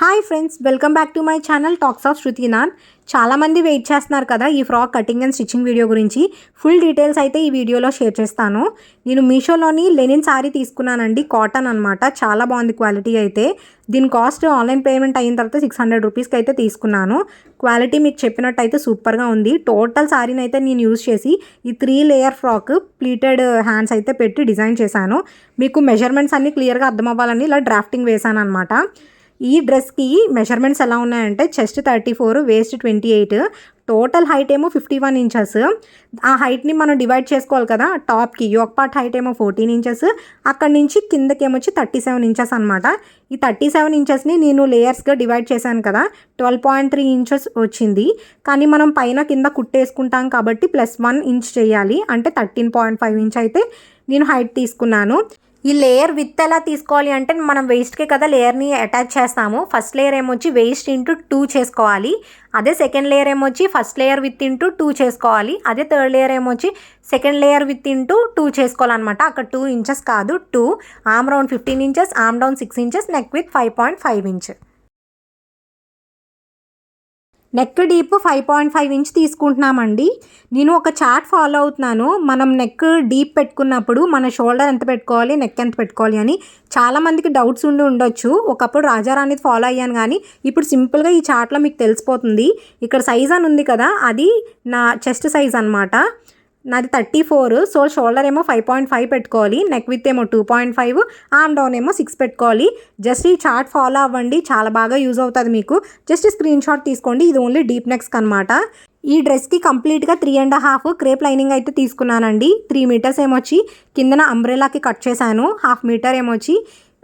Hi friends welcome back to my channel talks of Shruthinath చాలామంది wait చేస్తున్నారు కదా ఈ frock cutting and stitching video గురించి. Full details అయితే ఈ వీడియోలో షేర్ చేస్తాను. నేను మీషోలోని లెనిన్ శారీ తీసుకున్నానండి కాటన్ అనమాట చాలా బాగుంది క్వాలిటీ అయితే. దీని కాస్ట్ ఆన్లైన్ పేమెంట్ అయిన తర్వాత సిక్స్ హండ్రెడ్ రూపీస్కి అయితే తీసుకున్నాను. క్వాలిటీ మీకు చెప్పినట్టు అయితే సూపర్గా ఉంది. టోటల్ శారీని అయితే నేను యూజ్ చేసి ఈ three layer frock pleated hands అయితే పెట్టి డిజైన్ చేశాను. మీకు మెజర్మెంట్స్ అన్నీ క్లియర్గా అర్థం అవ్వాలని ఇలా డ్రాఫ్టింగ్ వేశాను అనమాట ఈ డ్రెస్కి మెజర్మెంట్స్ ఎలా ఉన్నాయంటే chest thirty four waist twenty eight total height ఏమో ఫిఫ్టీ వన్ ఇంచెస్. ఆ హైట్ని మనం డివైడ్ చేసుకోవాలి కదా టాప్కి. యోక్ పార్ట్ హైట్ ఏమో ఫోర్టీన్ ఇంచెస్. అక్కడి నుంచి కిందకి ఏమొచ్చి థర్టీ సెవెన్ ఇంచెస్ అనమాట ఈ థర్టీ సెవెన్ ఇంచెస్ని నేను లేయర్స్గా డివైడ్ చేశాను కదా ట్వెల్వ్ పాయింట్ త్రీ ఇంచెస్ వచ్చింది. కానీ మనం పైన కింద కుట్టేసుకుంటాం కాబట్టి ప్లస్ వన్ ఇంచ్ చేయాలి. అంటే థర్టీన్ పాయింట్ ఫైవ్ ఇంచ్ అయితే నేను హైట్ తీసుకున్నాను. ఈ లేయర్ విత్ ఎలా తీసుకోవాలి అంటే మనం వేస్ట్కే కదా లేయర్ని అటాచ్ చేస్తాము. ఫస్ట్ లేయర్ ఏమొచ్చి వేస్ట్ ఇంటూ టూ చేసుకోవాలి. అదే second layer ఏమొచ్చి first layer with into two చేసుకోవాలి. అదే third layer ఏమొచ్చి second layer with into two చేసుకోవాలన్నమాట. అక్కడ టూ ఇంచెస్ కాదు two arm round fifteen inches arm down six inches neck with five point five inch neck deep five point five inch తీసుకుంటున్నామండి. నేను ఒక chart follow అవుతున్నాను. మనం neck deep పెట్టుకున్నప్పుడు మన shoulder ఎంత పెట్టుకోవాలి నెక్ ఎంత పెట్టుకోవాలి అని చాలామందికి డౌట్స్ ఉండి ఉండొచ్చు. ఒకప్పుడు రాజారాణిది ఫాలో అయ్యాను కానీ ఇప్పుడు సింపుల్గా ఈ చార్ట్లో మీకు తెలిసిపోతుంది. ఇక్కడ సైజ్ అని ఉంది కదా అది నా చెస్ట్ సైజ్ అనమాట నాది థర్టీ ఫోర్ సో షోల్డర్ ఏమో ఫైవ్ పాయింట్ ఫైవ్ పెట్టుకోవాలి నెక్ విత్ ఏమో two point five arm down ఏమో సిక్స్ పెట్టుకోవాలి. జస్ట్ ఈ చార్ట్ ఫాలో అవ్వండి చాలా బాగా యూజ్ అవుతుంది మీకు. జస్ట్ స్క్రీన్ షాట్ తీసుకోండి ఇది ఓన్లీ డీప్ నెక్స్ అనమాట ఈ డ్రెస్కి కంప్లీట్గా three and half crepe lining అయితే తీసుకున్నానండి. త్రీ మీటర్స్ ఏమొచ్చి కిందన అంబ్రెలాకి కట్ చేశాను హాఫ్ మీటర్ ఏమొచ్చి.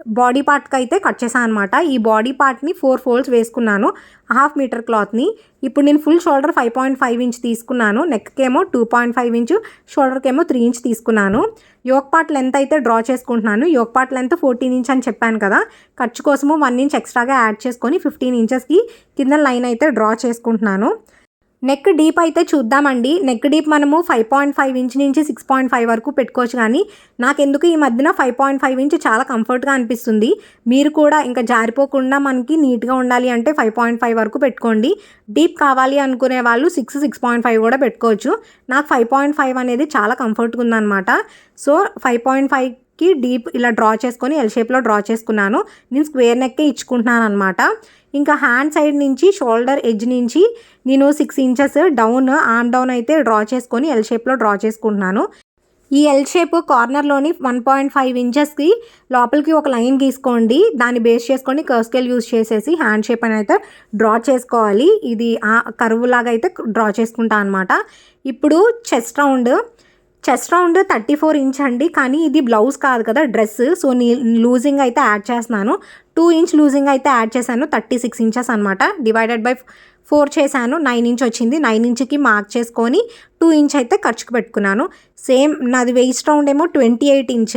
బాడీ పార్ట్కి అయితే కట్ చేశాను అనమాట ఈ బాడీ పార్ట్ని ఫోర్ ఫోల్డ్స్ వేసుకున్నాను. హాఫ్ మీటర్ క్లాత్ని. ఇప్పుడు నేను full shoulder five point five inch తీసుకున్నాను. నెక్కేమో టూ పాయింట్ ఫైవ్ ఇంచ్. షోల్డర్కేమో త్రీ ఇంచ్ తీసుకున్నాను. యోక్ పార్ట్ లెంత్ అయితే డ్రా చేసుకుంటున్నాను. Yoke part length fourteen inch అని చెప్పాను కదా. ఖర్చు కోసము వన్ ఇంచ్ ఎక్స్ట్రాగా యాడ్ చేసుకొని ఫిఫ్టీన్ ఇంచెస్కి కింద లైన్ అయితే డ్రా చేసుకుంటున్నాను. నెక్ డీప్ అయితే చూద్దామండి. నెక్ డీప్ మనము ఫైవ్ పాయింట్ ఫైవ్ ఇంచ్ నుంచి సిక్స్ పాయింట్ ఫైవ్ వరకు పెట్టుకోవచ్చు కానీ నాకెందుకు ఈ మధ్యన ఫైవ్ పాయింట్ ఫైవ్ ఇంచ్ చాలా కంఫర్ట్గా అనిపిస్తుంది. మీరు కూడా ఇంకా జారిపోకుండా మనకి నీట్గా ఉండాలి అంటే ఫైవ్ పాయింట్ ఫైవ్ వరకు పెట్టుకోండి. డీప్ కావాలి అనుకునే వాళ్ళు సిక్స్ సిక్స్ పాయింట్ ఫైవ్ కూడా పెట్టుకోవచ్చు. నాకు ఫైవ్ పాయింట్ ఫైవ్ అనేది చాలా కంఫర్ట్గా ఉందన్నమాట. సో ఫైవ్ పాయింట్ ఫైవ్ కి డీప్ ఇలా డ్రా చేసుకొని ఎల్ షేప్లో డ్రా చేసుకున్నాను. నేను స్క్వేర్ నెక్కే ఇచ్చుకుంటున్నాను అనమాట ఇంకా హ్యాండ్ సైడ్ నుంచి షోల్డర్ ఎడ్జ్ నుంచి నేను six inches down on down అయితే డ్రా చేసుకొని ఎల్ షేప్లో డ్రా చేసుకుంటున్నాను. ఈ ఎల్ షేప్ కార్నర్లోని వన్ పాయింట్ ఫైవ్ ఇంచెస్కి లోపలికి ఒక లైన్ గీసుకోండి. దాన్ని బేస్ చేసుకొని కర్స్కేల్ యూస్ చేసేసి హ్యాండ్ షేప్ అని అయితే డ్రా చేసుకోవాలి. ఇది కరువు లాగా అయితే డ్రా చేసుకుంటా అనమాట ఇప్పుడు chest round chest round thirty four inch అండి కానీ ఇది బ్లౌజ్ కాదు కదా డ్రెస్. సో నీ లూజింగ్ అయితే యాడ్ చేస్తున్నాను. టూ ఇంచ్ లూజింగ్ అయితే యాడ్ చేశాను థర్టీ సిక్స్ ఇంచెస్ అనమాట డివైడెడ్ బై ఫోర్ చేశాను నైన్ ఇంచ్ వచ్చింది. నైన్ ఇంచ్కి మార్క్ చేసుకొని టూ ఇంచ్ అయితే ఖర్చుకు పెట్టుకున్నాను. సేమ్ నాది వెయిస్ట్ రౌండ్ ఏమో ట్వంటీ ఎయిట్ ఇంచ్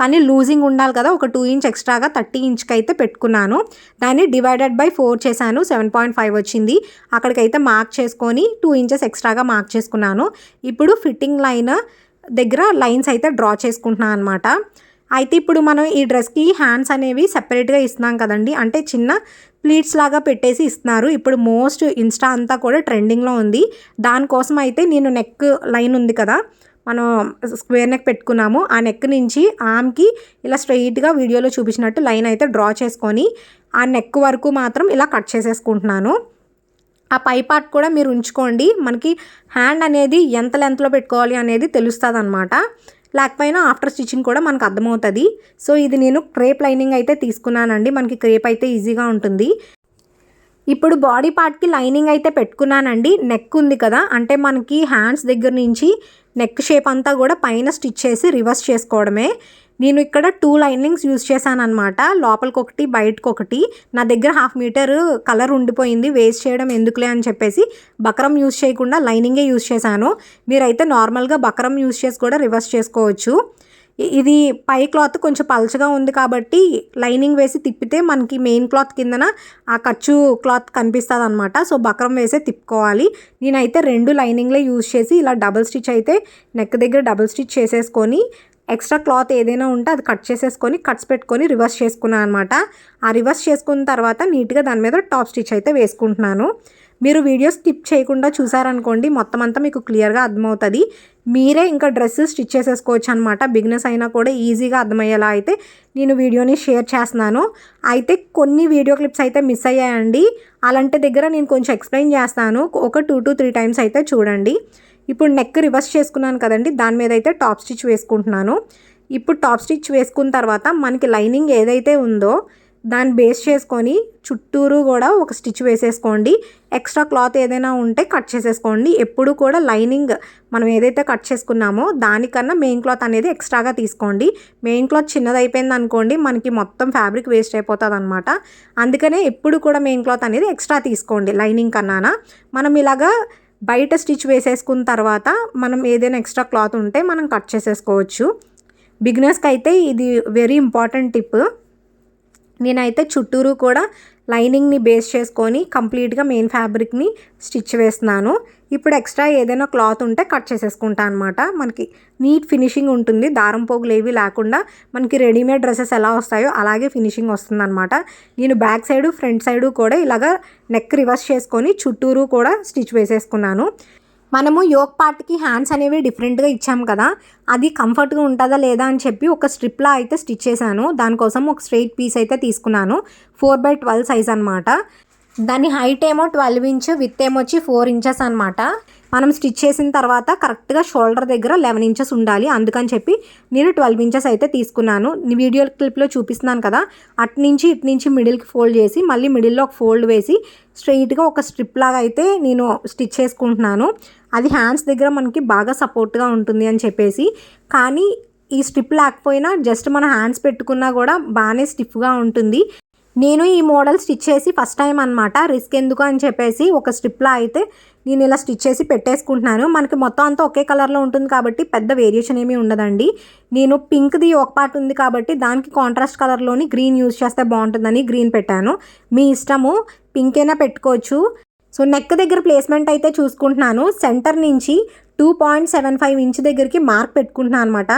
కానీ లూజింగ్ ఉండాలి కదా ఒక టూ ఇంచ్ ఎక్స్ట్రాగా థర్టీ ఇంచ్కి అయితే పెట్టుకున్నాను. దాన్ని డివైడెడ్ బై ఫోర్ చేశాను సెవెన్ పాయింట్ ఫైవ్ వచ్చింది. అక్కడికైతే మార్క్ చేసుకొని టూ ఇంచెస్ ఎక్స్ట్రాగా మార్క్ చేసుకున్నాను. ఇప్పుడు ఫిట్టింగ్ లైన్ దగ్గర లైన్స్ అయితే డ్రా చేసుకుంటున్నాను అనమాట అయితే ఇప్పుడు మనం ఈ డ్రెస్కి హ్యాండ్స్ అనేవి సెపరేట్గా ఇస్తున్నాం కదండి. అంటే చిన్న ప్లీట్స్ లాగా పెట్టేసి ఇస్తున్నారు. ఇప్పుడు మోస్ట్ ఇన్స్టా అంతా కూడా ట్రెండింగ్లో ఉంది. దానికోసం అయితే నేను నెక్ లైన్ ఉంది కదా మనం స్క్వేర్ నెక్ పెట్టుకున్నాము. ఆ నెక్ నుంచి ఆమ్కి ఇలా స్ట్రెయిట్గా వీడియోలో చూపించినట్టు లైన్ అయితే డ్రా చేసుకొని ఆ నెక్ వరకు మాత్రం ఇలా కట్ చేసేసుకుంటున్నాను. ఆ పై పార్ట్ కూడా మీరు ఉంచుకోండి. మనకి హ్యాండ్ అనేది ఎంత లెంత్లో పెట్టుకోవాలి అనేది తెలుస్తుంది అనమాట లేకపోయినా ఆఫ్టర్ స్టిచ్చింగ్ కూడా మనకు అర్థమవుతుంది. సో ఇది నేను క్రేప్ లైనింగ్ అయితే తీసుకున్నానండి. మనకి క్రేప్ అయితే ఈజీగా ఉంటుంది. ఇప్పుడు బాడీ పార్ట్కి లైనింగ్ అయితే పెట్టుకున్నానండి. నెక్ ఉంది కదా. అంటే మనకి హ్యాండ్స్ దగ్గర నుంచి నెక్ షేప్ అంతా కూడా పైన స్టిచ్ చేసి రివర్స్ చేసుకోవడమే. నేను ఇక్కడ టూ లైనింగ్స్ యూజ్ చేశాను అనమాట లోపలికి ఒకటి బయటకు ఒకటి నా దగ్గర హాఫ్ మీటర్ కలర్ ఉండిపోయింది. వేస్ట్ చేయడం ఎందుకులే అని చెప్పేసి బకరం యూజ్ చేయకుండా లైనింగే యూజ్ చేశాను. మీరైతే నార్మల్గా బకరం యూజ్ చేసి కూడా రివర్స్ చేసుకోవచ్చు. ఇది పై క్లాత్ కొంచెం పలచగా ఉంది కాబట్టి లైనింగ్ వేసి తిప్పితే మనకి మెయిన్ క్లాత్ కిందన ఆ ఖర్చు క్లాత్ కనిపిస్తుంది అనమాట సో బక్రం వేసే తిప్పుకోవాలి. నేనైతే రెండు లైనింగ్లే యూజ్ చేసి ఇలా డబుల్ స్టిచ్ అయితే నెక్ దగ్గర డబుల్ స్టిచ్ చేసేసుకొని ఎక్స్ట్రా క్లాత్ ఏదైనా ఉంటే అది కట్ చేసేసుకొని కట్స్ పెట్టుకొని రివర్స్ చేసుకున్నాను అనమాట ఆ రివర్స్ చేసుకున్న తర్వాత నీట్గా దాని మీద టాప్ స్టిచ్ అయితే వేసుకుంటున్నాను. మీరు వీడియో స్కిప్ చేయకుండా చూసారనుకోండి మొత్తం అంతా మీకు క్లియర్గా అర్థమవుతుంది. మీరే ఇంకా డ్రెస్ స్టిచ్ చేసేసుకోవచ్చు అనమాట బిగినెస్ అయినా కూడా ఈజీగా అర్థమయ్యేలా అయితే నేను వీడియోని షేర్ చేస్తున్నాను. అయితే కొన్ని వీడియో క్లిప్స్ అయితే మిస్ అయ్యాయండి. అలాంటి దగ్గర నేను కొంచెం ఎక్స్ప్లెయిన్ చేస్తాను. ఒక టూ టు త్రీ టైమ్స్ అయితే చూడండి. ఇప్పుడు నెక్ రివర్స్ చేసుకున్నాను కదండి దాని మీద అయితే టాప్ స్టిచ్ వేసుకుంటున్నాను. ఇప్పుడు టాప్ స్టిచ్ వేసుకున్న తర్వాత మనకి లైనింగ్ ఏదైతే ఉందో దాన్ని బేస్ చేసుకొని చుట్టూరు కూడా ఒక స్టిచ్ వేసేసుకోండి. ఎక్స్ట్రా క్లాత్ ఏదైనా ఉంటే కట్ చేసేసుకోండి. ఎప్పుడు కూడా లైనింగ్ మనం ఏదైతే కట్ చేసుకున్నామో దానికన్నా మెయిన్ క్లాత్ అనేది ఎక్స్ట్రాగా తీసుకోండి. మెయిన్ క్లాత్ చిన్నదైపోయింది అనుకోండి మనకి మొత్తం ఫ్యాబ్రిక్ వేస్ట్ అయిపోతుంది అనమాట అందుకనే ఎప్పుడు కూడా మెయిన్ క్లాత్ అనేది ఎక్స్ట్రా తీసుకోండి లైనింగ్ కన్నానా. మనం ఇలాగా బయట స్టిచ్ వేసేసుకున్న తర్వాత మనం ఏదైనా ఎక్స్ట్రా క్లాత్ ఉంటే మనం కట్ చేసేసుకోవచ్చు. బిగినర్స్కి అయితే ఇది వెరీ ఇంపార్టెంట్ టిప్. నేనైతే చుట్టూరు కూడా లైనింగ్ని బేస్ చేసుకొని కంప్లీట్గా మెయిన్ ఫ్యాబ్రిక్ని స్టిచ్ వేస్తున్నాను. ఇప్పుడు ఎక్స్ట్రా ఏదైనా క్లాత్ ఉంటే కట్ చేసేసుకుంటా అనమాట మనకి నీట్ ఫినిషింగ్ ఉంటుంది. దారం పోగులు ఏవి లేకుండా మనకి రెడీమేడ్ డ్రెస్సెస్ ఎలా వస్తాయో అలాగే ఫినిషింగ్ వస్తుంది అనమాట నేను బ్యాక్ సైడు ఫ్రంట్ సైడు కూడా ఇలాగ నెక్ రివర్స్ చేసుకొని చుట్టూరు కూడా స్టిచ్ వేసేసుకున్నాను. మనము యోక్ పార్ట్కి హ్యాండ్స్ అనేవి డిఫరెంట్గా ఇచ్చాం కదా అది కంఫర్ట్గా ఉంటుందా లేదా అని చెప్పి ఒక స్ట్రిప్లా అయితే స్టిచ్ చేశాను. దానికోసం ఒక స్ట్రెయిట్ పీస్ అయితే తీసుకున్నాను. ఫోర్ బై ట్వెల్వ్ సైజ్ అనమాట దాని హైట్ ఏమో ట్వెల్వ్ ఇంచ్ విత్ ఏమో ఫోర్ ఇంచెస్ అనమాట మనం స్టిచ్ చేసిన తర్వాత కరెక్ట్గా షోల్డర్ దగ్గర లెవెన్ ఇంచెస్ ఉండాలి. అందుకని చెప్పి నేను ట్వెల్వ్ ఇంచెస్ అయితే తీసుకున్నాను. వీడియో క్లిప్లో చూపిస్తున్నాను కదా అటు నుంచి ఇటు నుంచి మిడిల్కి ఫోల్డ్ చేసి మళ్ళీ మిడిల్లో ఒక ఫోల్డ్ వేసి స్ట్రెయిట్గా ఒక స్ట్రిప్ లాగా అయితే నేను స్టిచ్ చేసుకుంటున్నాను. అది హ్యాండ్స్ దగ్గర మనకి బాగా సపోర్ట్గా ఉంటుంది అని చెప్పేసి. కానీ ఈ స్ట్రిప్ లేకపోయినా జస్ట్ మన హ్యాండ్స్ పెట్టుకున్నా కూడా బాగానే స్టిఫ్గా ఉంటుంది. నేను ఈ మోడల్ స్టిచ్ చేసి ఫస్ట్ టైం అనమాట రిస్క్ ఎందుకు అని చెప్పేసి ఒక స్ట్రిప్లా అయితే నేను ఇలా స్టిచ్ చేసి పెట్టేసుకుంటున్నాను. మనకి మొత్తం అంతా ఒకే కలర్లో ఉంటుంది కాబట్టి పెద్ద వేరియేషన్ ఏమీ ఉండదండి. నేను పింక్ది ఒక పార్ట్ ఉంది కాబట్టి దానికి కాంట్రాస్ట్ కలర్లోని గ్రీన్ యూజ్ చేస్తే బాగుంటుందని గ్రీన్ పెట్టాను. మీ ఇష్టము పింక్ అయినా పెట్టుకోవచ్చు. సో నెక్ దగ్గర ప్లేస్మెంట్ అయితే చూసుకుంటున్నాను. సెంటర్ నుంచి two point seven five inch దగ్గరికి మార్క్ పెట్టుకుంటున్నాను అనమాట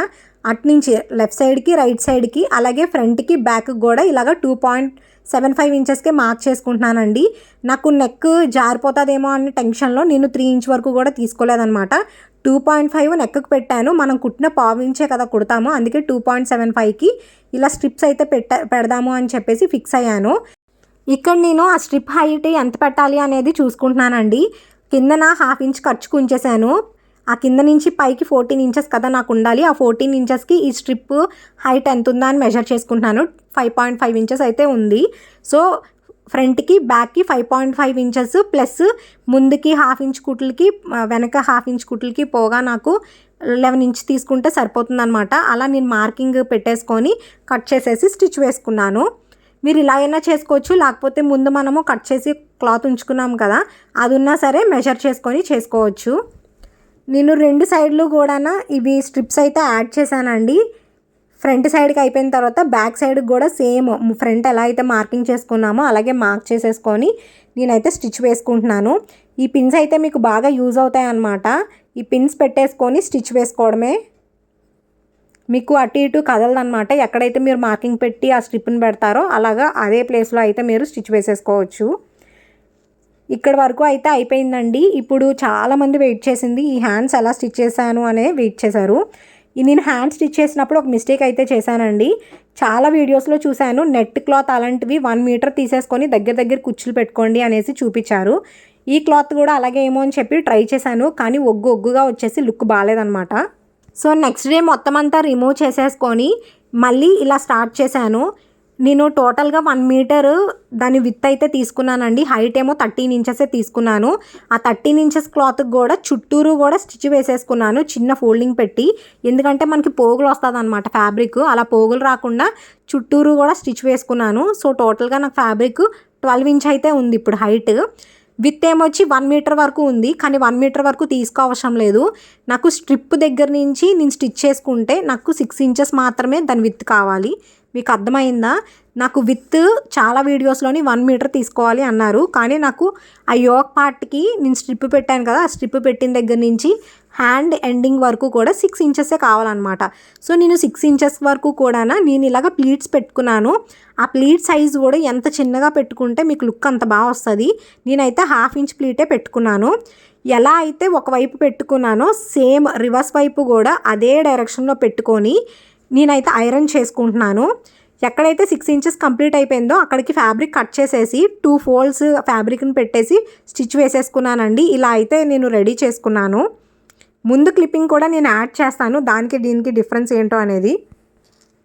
అటు నుంచి లెఫ్ట్ సైడ్కి రైట్ సైడ్కి అలాగే ఫ్రంట్కి బ్యాక్ కూడా ఇలాగ టూ పాయింట్ సెవెన్ ఫైవ్ ఇంచెస్కే మార్క్ చేసుకుంటున్నానండి. నాకు నెక్ జారిపోతుందేమో అనే టెన్షన్లో నేను త్రీ ఇంచ్ వరకు కూడా తీసుకోలేదనమాట టూ పాయింట్ ఫైవ్ నెక్కి పెట్టాను. మనం కుట్టిన పావు ఇంచే కదా కుడతాము. అందుకే టూ పాయింట్ సెవెన్ ఫైవ్కి ఇలా స్ట్రిప్స్ అయితే పెట్ట పెడదాము అని చెప్పేసి ఫిక్స్ అయ్యాను. ఇక్కడ నేను ఆ స్ట్రిప్ హైట్ ఎంత పెట్టాలి అనేది చూసుకుంటున్నానండి. కిందన హాఫ్ ఇంచ్ ఖర్చుకు ఉంచేసాను ఆ కింద నుంచి పైకి ఫోర్టీన్ ఇంచెస్ కదా నాకు ఉండాలి. ఆ ఫోర్టీన్ ఇంచెస్కి ఈ స్ట్రిప్ హైట్ ఎంత ఉందా అని మెజర్ చేసుకుంటున్నాను. ఫైవ్ పాయింట్ ఫైవ్ ఇంచెస్ అయితే ఉంది. సో ఫ్రంట్కి బ్యాక్కి five point five inches plus ముందుకి హాఫ్ ఇంచ్ కుట్లకి వెనక హాఫ్ ఇంచ్ కుట్లకి పోగా నాకు లెవెన్ ఇంచ్ తీసుకుంటే సరిపోతుందనమాట అలా నేను మార్కింగ్ పెట్టేసుకొని కట్ చేసేసి స్టిచ్ వేసుకున్నాను. మీరు ఇలా అయినా చేసుకోవచ్చు. లేకపోతే ముందు మనము కట్ చేసి క్లాత్ ఉంచుకున్నాం కదా అది ఉన్నా సరే మెజర్ చేసుకొని చేసుకోవచ్చు. నేను రెండు సైడ్లు కూడా ఇవి స్ట్రిప్స్ అయితే యాడ్ చేశానండి. ఫ్రంట్ సైడ్కి అయిపోయిన తర్వాత బ్యాక్ సైడ్కి కూడా సేమ్ ఫ్రంట్ ఎలా అయితే మార్కింగ్ చేసుకున్నామో అలాగే మార్క్ చేసేసుకొని నేనైతే స్టిచ్ వేసుకుంటున్నాను. ఈ పిన్స్ అయితే మీకు బాగా యూజ్ అవుతాయి అన్నమాట. ఈ పిన్స్ పెట్టేసుకొని స్టిచ్ వేసుకోవడమే. మీకు అటు ఇటు కదలదనమాట ఎక్కడైతే మీరు మార్కింగ్ పెట్టి ఆ స్ట్రిప్ని పెడతారో అలాగా అదే ప్లేస్లో అయితే మీరు స్టిచ్ వేసేసుకోవచ్చు. ఇక్కడ వరకు అయితే అయిపోయిందండి. ఇప్పుడు చాలామంది వెయిట్ చేసింది. ఈ హ్యాండ్స్ ఎలా స్టిచ్ చేశాను అనే వెయిట్ చేశారు. నేను హ్యాండ్ స్టిచ్ చేసినప్పుడు ఒక మిస్టేక్ అయితే చేశానండి. చాలా వీడియోస్లో చూశాను. నెట్ క్లాత్ అలాంటివి వన్ మీటర్ తీసేసుకొని దగ్గర దగ్గర కుచ్చులు పెట్టుకోండి అనేసి చూపించారు. ఈ క్లాత్ కూడా అలాగే ఏమో అని చెప్పి ట్రై చేశాను. కానీ ఒగ్గు ఒగ్గుగా వచ్చేసి లుక్ బాగాలేదనమాట సో నెక్స్ట్ డే మొత్తం అంతా రిమూవ్ చేసేసుకొని మళ్ళీ ఇలా స్టార్ట్ చేశాను. నేను టోటల్గా వన్ మీటర్ దాని విత్ అయితే తీసుకున్నానండి. హైట్ ఏమో థర్టీన్ ఇంచెసే తీసుకున్నాను. ఆ థర్టీన్ ఇంచెస్ క్లాత్ కూడా చుట్టూరు కూడా స్టిచ్ వేసేసుకున్నాను. చిన్న ఫోల్డింగ్ పెట్టి. ఎందుకంటే మనకి పోగులు వస్తుంది అనమాట ఫ్యాబ్రిక్ అలా పోగులు రాకుండా చుట్టూరు కూడా స్టిచ్ వేసుకున్నాను. సో టోటల్గా నాకు ఫ్యాబ్రిక్ ట్వెల్వ్ ఇంచ్ అయితే ఉంది ఇప్పుడు హైట్ విత్ ఏమొచ్చి వన్ మీటర్ వరకు ఉంది. కానీ వన్ మీటర్ వరకు తీసుకోవసరం లేదు. నాకు స్ట్రిప్ దగ్గర నుంచి నేను స్టిచ్ చేసుకుంటే నాకు సిక్స్ ఇంచెస్ మాత్రమే దాని విత్ కావాలి. మీకు అర్థమైందా? నాకు విత్ చాలా వీడియోస్లోని వన్ మీటర్ తీసుకోవాలి అన్నారు. కానీ నాకు ఆ యోగ పార్ట్కి నేను స్ట్రిప్ పెట్టాను కదా ఆ స్ట్రిప్ పెట్టిన దగ్గర నుంచి హ్యాండ్ ఎండింగ్ వరకు కూడా సిక్స్ ఇంచెసే కావాలన్నమాట. సో నేను సిక్స్ ఇంచెస్ వరకు కూడా నేను ఇలాగ ప్లీట్స్ పెట్టుకున్నాను. ఆ ప్లీట్ సైజ్ కూడా ఎంత చిన్నగా పెట్టుకుంటే మీకు లుక్ అంత బాగా వస్తుంది. నేనైతే హాఫ్ ఇంచ్ ప్లీటే పెట్టుకున్నాను. ఎలా అయితే ఒకవైపు పెట్టుకున్నానో సేమ్ రివర్స్ వైపు కూడా అదే డైరెక్షన్లో పెట్టుకొని నేనైతే ఐరన్ చేసుకుంటున్నాను. ఎక్కడైతే సిక్స్ ఇంచెస్ కంప్లీట్ అయిపోయిందో అక్కడికి ఫ్యాబ్రిక్ కట్ చేసేసి టూ ఫోల్డ్స్ ఫ్యాబ్రిక్ని పెట్టేసి స్టిచ్ వేసేసుకున్నానండి. ఇలా అయితే నేను రెడీ చేసుకున్నాను. ముందు క్లిప్పింగ్ కూడా నేను యాడ్ చేస్తాను. దానికి దీనికి డిఫరెన్స్ ఏంటో అనేది.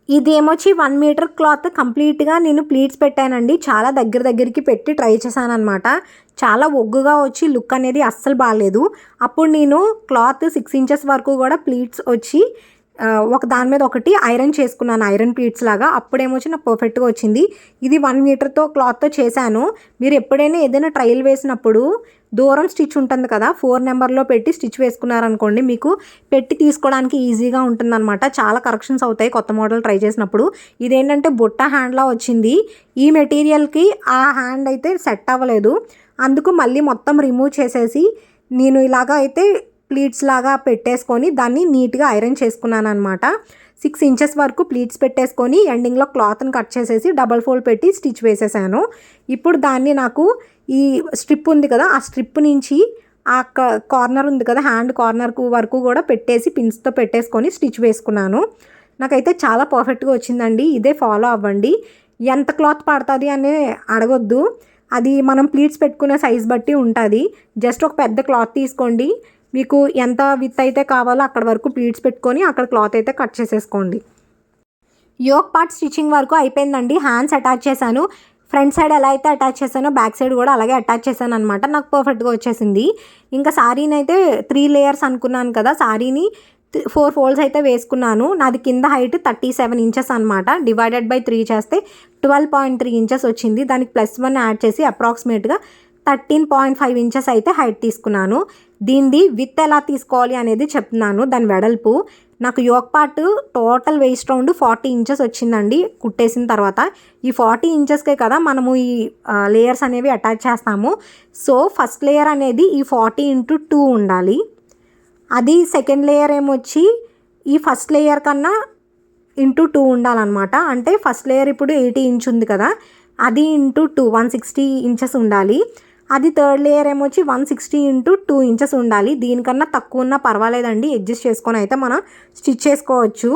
ఇది ఏమొచ్చి వన్ మీటర్ క్లాత్ కంప్లీట్గా నేను ప్లీట్స్ పెట్టానండి. చాలా దగ్గర దగ్గరికి పెట్టి ట్రై చేశాను చాలా ఒగ్గుగా వచ్చి లుక్ అనేది అస్సలు బాగాలేదు అప్పుడు నేను క్లాత్ సిక్స్ ఇంచెస్ వరకు కూడా ప్లీట్స్ వచ్చి ఒక దాని మీద ఒకటి ఐరన్ చేసుకున్నాను ఐరన్ ప్లీట్స్ లాగా. అప్పుడేమొచ్చి నాకు పర్ఫెక్ట్గా వచ్చింది. ఇది వన్ మీటర్తో క్లాత్తో చేశాను. మీరు ఎప్పుడైనా ఏదైనా ట్రయల్ వేసినప్పుడు దూరం స్టిచ్ ఉంటుంది కదా ఫోర్ నెంబర్లో పెట్టి స్టిచ్ వేసుకున్నారనుకోండి మీకు పెట్టి తీసుకోవడానికి ఈజీగా ఉంటుందన్నమాట. చాలా కరెక్షన్స్ అవుతాయి కొత్త మోడల్ ట్రై చేసినప్పుడు. ఇదేంటంటే బుట్ట హ్యాండ్లా వచ్చింది. ఈ మెటీరియల్కి ఆ హ్యాండ్ అయితే సెట్ అవ్వలేదు. అందుకు మళ్ళీ మొత్తం రిమూవ్ చేసేసి నేను ఇలాగా అయితే ప్లీట్స్ లాగా పెట్టేసుకొని దాన్ని నీట్గా ఐరన్ చేసుకున్నాను అనమాట సిక్స్ ఇంచెస్ వరకు ప్లీట్స్ పెట్టేసుకొని ఎండింగ్లో క్లాత్ని కట్ చేసేసి డబల్ ఫోల్డ్ పెట్టి స్టిచ్ వేసేసాను. ఇప్పుడు దాన్ని నాకు ఈ స్ట్రిప్ ఉంది కదా ఆ స్ట్రిప్ నుంచి ఆ కార్నర్ ఉంది కదా హ్యాండ్ కార్నర్కు వరకు కూడా పెట్టేసి పిన్స్తో పెట్టేసుకొని స్టిచ్ వేసుకున్నాను. నాకైతే చాలా పర్ఫెక్ట్గా వచ్చిందండి ఇదే ఫాలో అవ్వండి. ఎంత క్లాత్ పడుతుంది అని అడగొద్దు. అది మనం ప్లీట్స్ పెట్టుకునే సైజ్ బట్టి ఉంటుంది. జస్ట్ ఒక పెద్ద క్లాత్ తీసుకోండి. మీకు ఎంత విత్ అయితే కావాలో అక్కడ వరకు ప్లీట్స్ పెట్టుకొని అక్కడ క్లాత్ అయితే కట్ చేసేసుకోండి. యోక్ పార్ట్ స్టిచ్చింగ్ వరకు అయిపోయిందండి. హ్యాండ్స్ అటాచ్ చేశాను. ఫ్రంట్ సైడ్ ఎలా అయితే అటాచ్ చేశానో బ్యాక్ సైడ్ కూడా అలాగే అటాచ్ చేశాను అనమాట నాకు పర్ఫెక్ట్గా వచ్చేసింది. ఇంకా శారీని అయితే త్రీ లేయర్స్ అనుకున్నాను కదా. శారీని ఫోర్ ఫోల్డ్స్ అయితే వేసుకున్నాను. నాది కింద హైట్ థర్టీ సెవెన్ ఇంచెస్ అనమాట డివైడెడ్ బై త్రీ చేస్తే ట్వెల్వ్ పాయింట్ త్రీ ఇంచెస్ వచ్చింది. దానికి ప్లస్ వన్ యాడ్ చేసి అప్రాక్సిమేట్గా థర్టీన్ పాయింట్ ఫైవ్ ఇంచెస్ అయితే హైట్ తీసుకున్నాను. దీనిది విత్ ఎలా తీసుకోవాలి అనేది చెప్తున్నాను. దాని వెడల్పు నాకు yoke part total waist round forty inches వచ్చిందండి కుట్టేసిన తర్వాత. ఈ ఫార్టీ ఇంచెస్కే కదా మనము ఈ లేయర్స్ అనేవి అటాచ్ చేస్తాము. సో ఫస్ట్ లేయర్ అనేది ఈ ఫార్టీ ఇంటూ టూ ఉండాలి. అది సెకండ్ లేయర్ ఏమొచ్చి ఈ ఫస్ట్ లేయర్ కన్నా ఇంటూ టూ ఉండాలన్నమాట. అంటే ఫస్ట్ లేయర్ ఇప్పుడు ఎయిటీ ఇంచ్ ఉంది కదా అది into two one sixty inches ఉండాలి. అది third layer ఏమొచ్చి one sixty into two inches ఉండాలి. దీనికన్నా తక్కువ ఉన్నా పర్వాలేదండి. అడ్జస్ట్ చేసుకొని అయితే మనం స్టిచ్ చేసుకోవచ్చు.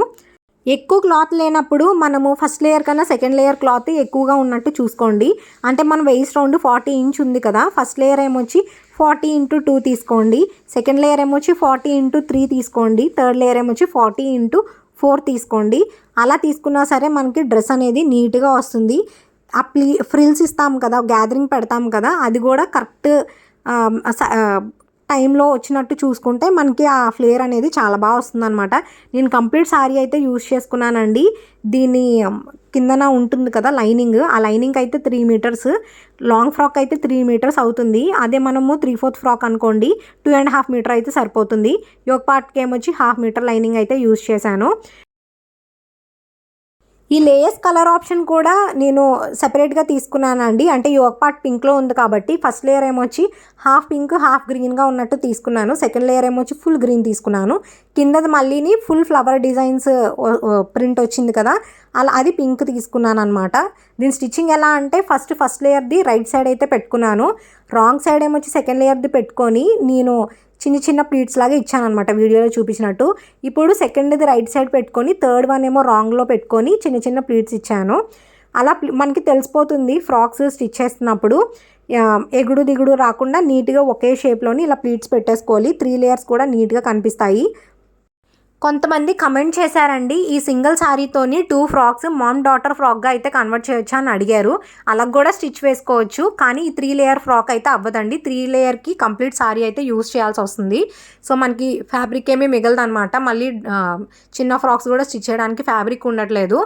ఎక్కువ క్లాత్ లేనప్పుడు మనము ఫస్ట్ లేయర్ కన్నా సెకండ్ లేయర్ క్లాత్ ఎక్కువగా ఉన్నట్టు చూసుకోండి. అంటే మన వెయిస్ట్ రౌండ్ ఫార్టీ ఇంచ్ ఉంది కదా. ఫస్ట్ లేయర్ ఏమొచ్చి ఫార్టీ ఇంటూ టూ తీసుకోండి. సెకండ్ లేయర్ ఏమొచ్చి ఫార్టీ ఇంటూ త్రీ తీసుకోండి. థర్డ్ లేయర్ ఏమొచ్చి ఫార్టీ ఇంటూ ఫోర్ తీసుకోండి. అలా తీసుకున్నా సరే మనకి డ్రెస్ అనేది నీట్గా వస్తుంది. ఆ ప్లీ ఫ్రిల్స్ ఇస్తాం కదా గ్యాదరింగ్ పెడతాం కదా అది కూడా కరెక్ట్ టైంలో వచ్చినట్టు చూసుకుంటే మనకి ఆ ఫ్లేర్ అనేది చాలా బాగా వస్తుందన్నమాట. నేను కంప్లీట్ శారీ అయితే యూస్ చేసుకున్నానండి. దీని కిందన ఉంటుంది కదా లైనింగ్ ఆ లైనింగ్ అయితే త్రీ మీటర్స్ లాంగ్ ఫ్రాక్ అయితే త్రీ మీటర్స్ అవుతుంది. అదే మనము త్రీ ఫోర్త్ ఫ్రాక్ అనుకోండి టూ అండ్ హాఫ్ మీటర్ అయితే సరిపోతుంది. యోగ పార్ట్కి ఏమొచ్చి హాఫ్ మీటర్ లైనింగ్ అయితే యూజ్ చేశాను. ఈ లేయర్స్ కలర్ ఆప్షన్ కూడా నేను సెపరేట్గా తీసుకున్నానండి. అంటే యోగ పార్ట్ పింక్లో ఉంది కాబట్టి ఫస్ట్ లేయర్ ఏమొచ్చి హాఫ్ పింక్ హాఫ్ గ్రీన్గా ఉన్నట్టు తీసుకున్నాను. సెకండ్ లేయర్ ఏమొచ్చి ఫుల్ గ్రీన్ తీసుకున్నాను. కిందది మళ్ళీని ఫుల్ ఫ్లవర్ డిజైన్స్ ప్రింట్ వచ్చింది కదా అలా అది పింక్ తీసుకున్నాను అనమాట దీని స్టిచ్చింగ్ ఎలా అంటే ఫస్ట్ ఫస్ట్ లేయర్ది రైట్ సైడ్ అయితే పెట్టుకున్నాను. రాంగ్ సైడ్ ఏమొచ్చి సెకండ్ లేయర్ది పెట్టుకొని నేను చిన్న చిన్న ప్లీట్స్ లాగా ఇచ్చానమాట వీడియోలో చూపించినట్టు. ఇప్పుడు సెకండ్ది రైట్ సైడ్ పెట్టుకొని థర్డ్ వన్ ఏమో రాంగ్లో పెట్టుకొని చిన్న చిన్న ప్లీట్స్ ఇచ్చాను. అలా మనకి తెలిసిపోతుంది ఫ్రాక్స్ స్టిచ్ చేస్తున్నప్పుడు. ఎగుడు దిగుడు రాకుండా నీట్గా ఒకే షేప్లోని ఇలా ప్లీట్స్ పెట్టేసుకోవాలి. త్రీ లేయర్స్ కూడా నీట్గా కనిపిస్తాయి. కొంతమంది కమెంట్ చేశారండి ఈ సింగిల్ శారీతోని టూ ఫ్రాక్స్ మామ్ డాటర్ ఫ్రాక్గా అయితే కన్వర్ట్ చేయొచ్చు అని అడిగారు. అలా కూడా స్టిచ్ వేసుకోవచ్చు కానీ ఈ త్రీ లేయర్ ఫ్రాక్ అయితే అవ్వదండి. త్రీ లేయర్కి కంప్లీట్ శారీ అయితే యూస్ చేయాల్సి వస్తుంది. సో మనకి ఫ్యాబ్రిక్ ఏమీ మిగలదనమాట మళ్ళీ చిన్న ఫ్రాక్స్ కూడా స్టిచ్ చేయడానికి ఫ్యాబ్రిక్ ఉండట్లేదు.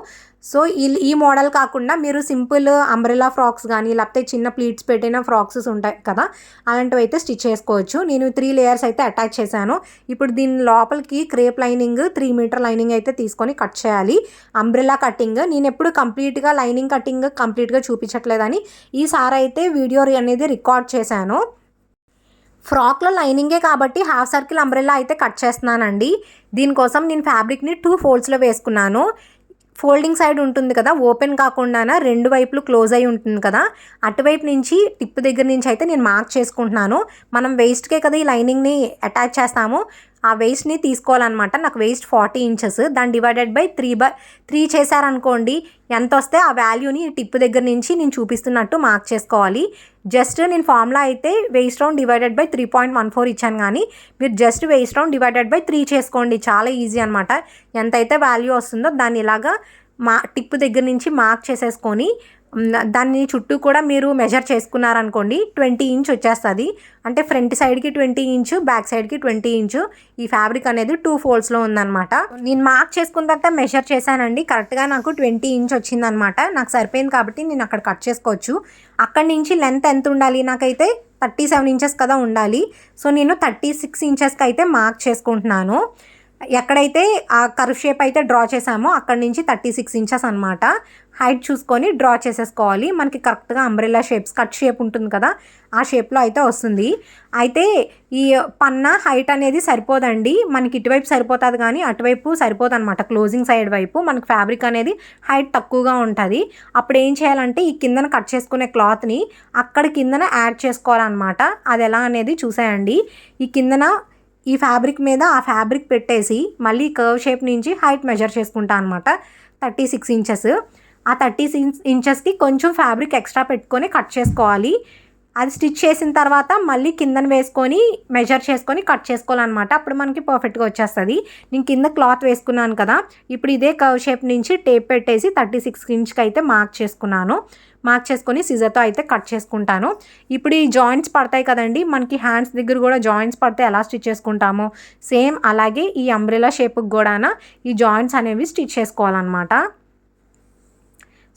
సో ఈ ఈ మోడల్ కాకుండా మీరు సింపుల్ అంబ్రెలా ఫ్రాక్స్ కానీ లేకపోతే చిన్న ప్లీట్స్ పెట్టిన ఫ్రాక్స్ ఉంటాయి కదా అలాంటివి అయితే స్టిచ్ చేసుకోవచ్చు. నేను త్రీ లేయర్స్ అయితే అటాచ్ చేశాను. ఇప్పుడు దీని లోపలికి crepe lining three metre lining అయితే తీసుకొని కట్ చేయాలి. అంబ్రెలా కటింగ్ నేను ఎప్పుడు కంప్లీట్గా లైనింగ్ కటింగ్ కంప్లీట్గా చూపించట్లేదని ఈసారి అయితే వీడియో అనేది రికార్డ్ చేశాను. ఫ్రాక్లో లైనింగే కాబట్టి హాఫ్ సర్కిల్ అంబ్రెల్లా అయితే కట్ చేస్తున్నానండి. దీనికోసం నేను ఫ్యాబ్రిక్ని టూ ఫోల్డ్స్లో వేసుకున్నాను. ఫోల్డింగ్ సైడ్ ఉంటుంది కదా ఓపెన్ కాకుండా రెండు వైపులు క్లోజ్ అయి ఉంటుంది కదా అటువైపు నుంచి టిప్ దగ్గర నుంచి అయితే నేను మార్క్ చేసుకుంటున్నాను. మనం వేస్ట్కే కదా ఈ లైనింగ్ని అటాచ్ చేస్తాము. ఆ వేస్ట్ని తీసుకోవాలన్నమాట. నాకు వేస్ట్ ఫార్టీ ఇంచెస్ దాన్ని divided by three by three చేశారనుకోండి ఎంత వస్తే ఆ వాల్యూని టిప్ దగ్గర నుంచి నేను చూపిస్తున్నట్టు మార్క్ చేసుకోవాలి. జస్ట్ నేను ఫార్ములా అయితే waist round divided by three point one four ఇచ్చాను కానీ మీరు just waist round divided by three చేసుకోండి. చాలా ఈజీ అనమాట ఎంతైతే వాల్యూ వస్తుందో దాన్ని ఇలాగా మా టిప్ దగ్గర నుంచి మార్క్ చేసేసుకొని దాన్ని చుట్టూ కూడా మీరు మెజర్ చేసుకున్నారనుకోండి ట్వంటీ ఇంచ్ వచ్చేస్తుంది. అంటే ఫ్రంట్ సైడ్కి ట్వంటీ ఇంచు బ్యాక్ సైడ్కి ట్వంటీ ఇంచు. ఈ ఫ్యాబ్రిక్ అనేది టూ ఫోల్డ్స్లో ఉందన్నమాట. నేను మార్క్ చేసుకున్న తర్వాత మెజర్ చేశానండి. కరెక్ట్గా నాకు ట్వంటీ ఇంచ్ వచ్చిందనమాట నాకు సరిపోయింది కాబట్టి నేను అక్కడ కట్ చేసుకోవచ్చు. అక్కడి నుంచి లెంత్ ఎంత ఉండాలి? నాకైతే థర్టీ సెవెన్ ఇంచెస్ కదా ఉండాలి. సో నేను థర్టీ సిక్స్ ఇంచెస్కి అయితే మార్క్ చేసుకుంటున్నాను. ఎక్కడైతే ఆ కర్వ్ షేప్ అయితే డ్రా చేసామో అక్కడ నుంచి థర్టీ సిక్స్ ఇంచెస్ అనమాట హైట్ చూసుకొని డ్రా చేసేసుకోవాలి. మనకి కరెక్ట్గా అంబ్రెల్లా షేప్స్ కట్ షేప్ ఉంటుంది కదా ఆ షేప్లో అయితే వస్తుంది. అయితే ఈ పన్న హైట్ అనేది సరిపోదండి. మనకి ఇటువైపు సరిపోతుంది కానీ అటువైపు సరిపోదు అనమాట క్లోజింగ్ సైడ్ వైపు మనకి ఫ్యాబ్రిక్ అనేది హైట్ తక్కువగా ఉంటుంది. అప్పుడు ఏం చేయాలంటే ఈ కిందన కట్ చేసుకునే క్లాత్ని అక్కడ కిందన యాడ్ చేసుకోవాలన్నమాట. అది ఎలా అనేది చూసేయండి. ఈ కిందన ఈ ఫ్యాబ్రిక్ మీద ఆ ఫ్యాబ్రిక్ పెట్టేసి మళ్ళీ కర్వ్ షేప్ నుంచి హైట్ మెజర్ చేసుకుంటా అనమాట థర్టీ సిక్స్ ఇంచెస్. ఆ థర్టీ సిక్స్ ఇంచెస్కి కొంచెం ఫ్యాబ్రిక్ ఎక్స్ట్రా పెట్టుకొని కట్ చేసుకోవాలి. అది స్టిచ్ చేసిన తర్వాత మళ్ళీ కిందన వేసుకొని మెజర్ చేసుకొని కట్ చేసుకోవాలన్నమాట. అప్పుడు మనకి పర్ఫెక్ట్గా వచ్చేస్తుంది. నేను కింద క్లాత్ వేసుకున్నాను కదా ఇప్పుడు ఇదే కవ్ షేప్ నుంచి టేప్ పెట్టేసి థర్టీ సిక్స్ ఇంచ్కి అయితే మార్క్ చేసుకున్నాను. మార్క్ చేసుకొని సిజర్తో అయితే కట్ చేసుకుంటాను. ఇప్పుడు ఈ జాయింట్స్ పడతాయి కదండి మనకి హ్యాండ్స్ దగ్గర కూడా జాయింట్స్ పడితే ఎలా స్టిచ్ చేసుకుంటామో? సేమ్ అలాగే ఈ అంబ్రెలా షేప్కి కూడా ఈ జాయింట్స్ అనేవి స్టిచ్ చేసుకోవాలన్నమాట.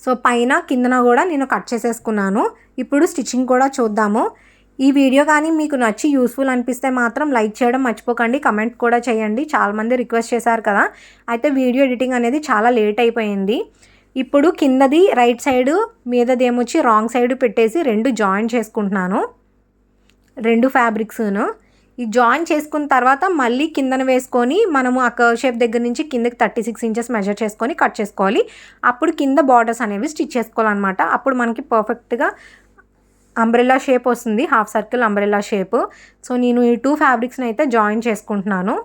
సో పైన కిందన కూడా నేను కట్ చేసేసుకున్నాను. ఇప్పుడు స్టిచ్చింగ్ కూడా చూద్దాము. ఈ వీడియో కానీ మీకు నచ్చి యూస్ఫుల్ అనిపిస్తే మాత్రం లైక్ చేయడం మర్చిపోకండి. కమెంట్ కూడా చేయండి. చాలామంది రిక్వెస్ట్ చేశారు కదా. అయితే వీడియో ఎడిటింగ్ అనేది చాలా లేట్ అయిపోయింది. ఇప్పుడు కిందది రైట్ సైడ్ మీదది ఏమొచ్చి రాంగ్ సైడ్ పెట్టేసి రెండు జాయిన్ చేసుకుంటున్నాను. రెండు ఫ్యాబ్రిక్స్ను. ఈ జాయిన్ చేసుకున్న తర్వాత మళ్ళీ కిందన వేసుకొని మనము ఆ కర్వ్ షేప్ దగ్గర నుంచి కిందకి థర్టీ సిక్స్ ఇంచెస్ మెజర్ చేసుకొని కట్ చేసుకోవాలి. అప్పుడు కింద బార్డర్స్ అనేవి స్టిచ్ చేసుకోవాలన్నమాట. అప్పుడు మనకి పర్ఫెక్ట్గా అంబ్రెల్లా షేప్ వస్తుంది. Half circle umbrella shape so నేను ఈ టూ ఫ్యాబ్రిక్స్ని అయితే జాయిన్ చేసుకుంటున్నాను.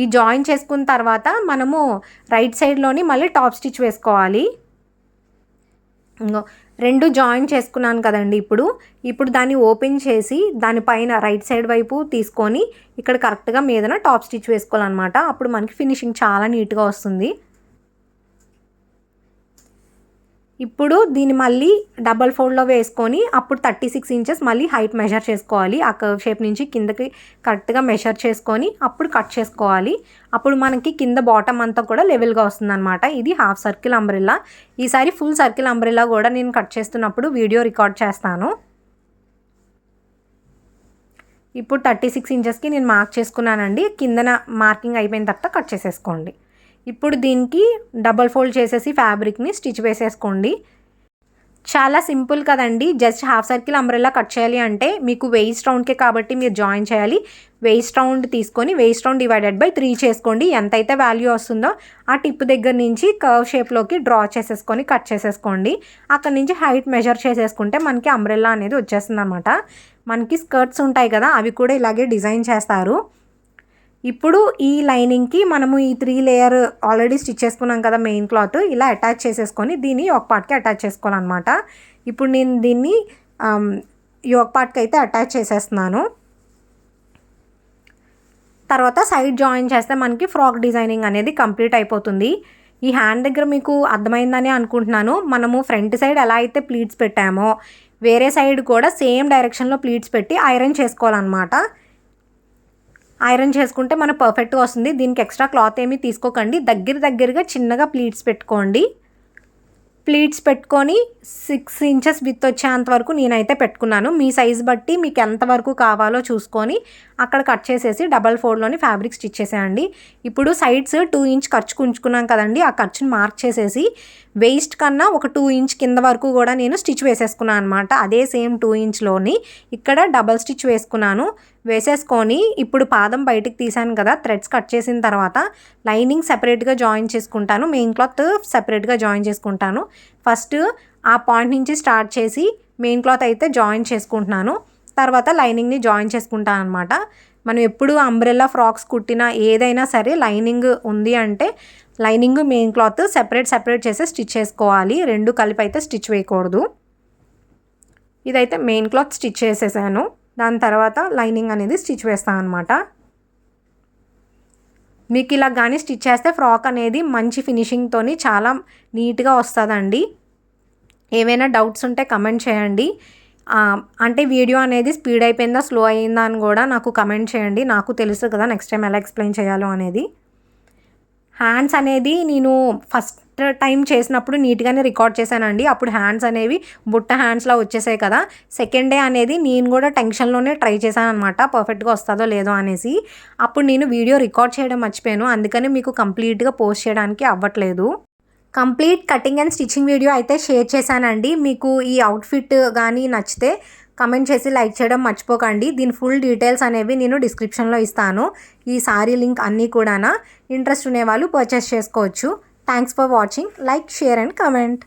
ఈ జాయిన్ చేసుకున్న తర్వాత మనము రైట్ సైడ్లోని మళ్ళీ టాప్ స్టిచ్ వేసుకోవాలి. రెండు జాయిన్ చేసుకున్నాను కదండి ఇప్పుడు. ఇప్పుడు దాన్ని ఓపెన్ చేసి దానిపైన రైట్ సైడ్ వైపు తీసుకొని ఇక్కడ కరెక్ట్గా మీదన టాప్ స్టిచ్ వేసుకోవాలన్నమాట. అప్పుడు మనకి ఫినిషింగ్ చాలా నీట్గా వస్తుంది. ఇప్పుడు దీన్ని మళ్ళీ డబల్ ఫోల్డ్లో వేసుకొని అప్పుడు థర్టీ సిక్స్ ఇంచెస్ మళ్ళీ హైట్ మెజర్ చేసుకోవాలి. ఆ కర్వ్ షేప్ నుంచి కిందకి కరెక్ట్గా మెషర్ చేసుకొని అప్పుడు కట్ చేసుకోవాలి. అప్పుడు మనకి కింద బాటమ్ అంతా కూడా లెవెల్గా వస్తుంది అనమాట ఇది హాఫ్ సర్కిల్ అంబ్రెల్లా ఈసారి ఫుల్ సర్కిల్ అంబ్రెల్లా కూడా నేను కట్ చేస్తున్నప్పుడు వీడియో రికార్డ్ చేస్తాను. ఇప్పుడు థర్టీ సిక్స్ ఇంచెస్కి నేను మార్క్ చేసుకున్నానండి. కిందన మార్కింగ్ అయిపోయిన తర్వాత కట్ చేసేసుకోండి. ఇప్పుడు దీనికి డబల్ ఫోల్డ్ చేసేసి ఫ్యాబ్రిక్ని స్టిచ్ వేసేసుకోండి. చాలా సింపుల్ కదండి. Just half circle umbrella cut చేయాలి అంటే మీకు వెయిస్ట్ రౌండ్కే కాబట్టి మీరు జాయిన్ చేయాలి. వెయిస్ట్ రౌండ్ తీసుకొని waist round divided by three చేసుకోండి. ఎంతైతే వాల్యూ వస్తుందో ఆ టిప్ దగ్గర నుంచి కర్వ్ షేప్లోకి డ్రా చేసేసుకొని కట్ చేసేసుకోండి. అక్కడ నుంచి హైట్ మెజర్ చేసేసుకుంటే మనకి అంబ్రెల్లా అనేది వచ్చేస్తుంది అనమాట మనకి స్కర్ట్స్ ఉంటాయి కదా అవి కూడా ఇలాగే డిజైన్ చేస్తారు. ఇప్పుడు ఈ లైనింగ్కి మనము ఈ త్రీ లేయర్ ఆల్రెడీ స్టిచ్ చేసుకున్నాం కదా మెయిన్ క్లాత్ ఇలా అటాచ్ చేసేసుకొని దీన్ని ఒక పార్ట్కి అటాచ్ చేసుకోవాలన్నమాట. ఇప్పుడు నేను దీన్ని యోగ పార్ట్కి అయితే అటాచ్ చేసేస్తున్నాను. తర్వాత సైడ్ జాయిన్ చేస్తే మనకి ఫ్రాక్ డిజైనింగ్ అనేది కంప్లీట్ అయిపోతుంది. ఈ హ్యాండ్ దగ్గర మీకు అర్థమైందని అనుకుంటున్నాను. మనము ఫ్రంట్ సైడ్ ఎలా అయితే ప్లీట్స్ పెట్టామో వేరే సైడ్ కూడా సేమ్ డైరెక్షన్లో ప్లీట్స్ పెట్టి ఐరన్ చేసుకోవాలన్నమాట. ఐరన్ చేసుకుంటే మన పర్ఫెక్ట్గా వస్తుంది. దీనికి ఎక్స్ట్రా క్లాత్ ఏమీ తీసుకోకండి. దగ్గర దగ్గరగా చిన్నగా ప్లీట్స్ పెట్టుకోండి. ప్లీట్స్ పెట్టుకొని సిక్స్ ఇంచెస్ విత్ వచ్చేంత వరకు నేనైతే పెట్టుకున్నాను. మీ సైజ్ బట్టి మీకు ఎంతవరకు కావాలో చూసుకొని అక్కడ కట్ చేసేసి డబల్ ఫోర్లోని ఫ్యాబ్రిక్ స్టిచ్ చేసేయండి. ఇప్పుడు సైడ్స్ టూ ఇంచ్ ఖర్చు ఉంచుకున్నాం కదండి ఆ ఖర్చుని మార్క్ చేసేసి వేస్ట్ కన్నా ఒక టూ ఇంచ్ కింద వరకు కూడా నేను స్టిచ్ వేసేసుకున్నాను అనమాట అదే సేమ్ టూ ఇంచ్లోని ఇక్కడ డబల్ స్టిచ్ వేసుకున్నాను. వేసేసుకొని ఇప్పుడు పాదం బయటికి తీసాను కదా థ్రెడ్స్ కట్ చేసిన తర్వాత లైనింగ్ సెపరేట్గా జాయిన్ చేసుకుంటాను. మెయిన్ క్లాత్ సెపరేట్గా జాయిన్ చేసుకుంటాను. ఫస్ట్ ఆ పాయింట్ నుంచి స్టార్ట్ చేసి మెయిన్ క్లాత్ అయితే జాయిన్ చేసుకుంటున్నాను. తర్వాత లైనింగ్ని జాయిన్ చేసుకుంటాను అనమాట మనం ఎప్పుడు అంబ్రెల్లా ఫ్రాక్స్ కుట్టినా ఏదైనా సరే లైనింగ్ ఉంది అంటే lining main cloth separate separate చేసి స్టిచ్ చేసుకోవాలి. రెండు కలిపి అయితే స్టిచ్ వేయకూడదు. ఇదైతే మెయిన్ క్లాత్ స్టిచ్ చేసేసాను. దాని తర్వాత లైనింగ్ అనేది స్టిచ్ వేస్తాను అనమాట మీకు ఇలా కానీ స్టిచ్ చేస్తే ఫ్రాక్ అనేది మంచి ఫినిషింగ్తోని చాలా నీట్గా వస్తుందండి. ఏవైనా డౌట్స్ ఉంటే కమెంట్ చేయండి. అంటే వీడియో అనేది స్పీడ్ అయిపోయిందా స్లో అయిందా అని కూడా నాకు కమెంట్ చేయండి. నాకు తెలుసు కదా నెక్స్ట్ టైం ఎలా ఎక్స్ప్లెయిన్ చేయాలో అనేది. హ్యాండ్స్ అనేది నేను ఫస్ట్ టైం చేసినప్పుడు నీట్గానే రికార్డ్ చేశానండి. అప్పుడు హ్యాండ్స్ అనేవి బుట్ట హ్యాండ్స్లా వచ్చేసాయి కదా. సెకండ్ డే అనేది నేను కూడా టెన్షన్లోనే ట్రై చేశాను అనమాట పర్ఫెక్ట్గా వస్తుందో లేదో అనేసి. అప్పుడు నేను వీడియో రికార్డ్ చేయడం మర్చిపోయాను. అందుకని మీకు కంప్లీట్గా పోస్ట్ చేయడానికి అవ్వట్లేదు. Complete cutting and stitching video అయితే షేర్ చేశానండి. మీకు ఈ అవుట్ఫిట్ కానీ నచ్చితే కమెంట్ చేసి లైక్ చేయడం మర్చిపోకండి. దీని ఫుల్ డీటెయిల్స్ అనేవి నేను డిస్క్రిప్షన్లో ఇస్తాను. ఈ సారీ లింక్ అన్నీ కూడా ఇంట్రెస్ట్ ఉండేవాళ్ళు పర్చేస్ చేసుకోవచ్చు. Thanks for watching like share and comment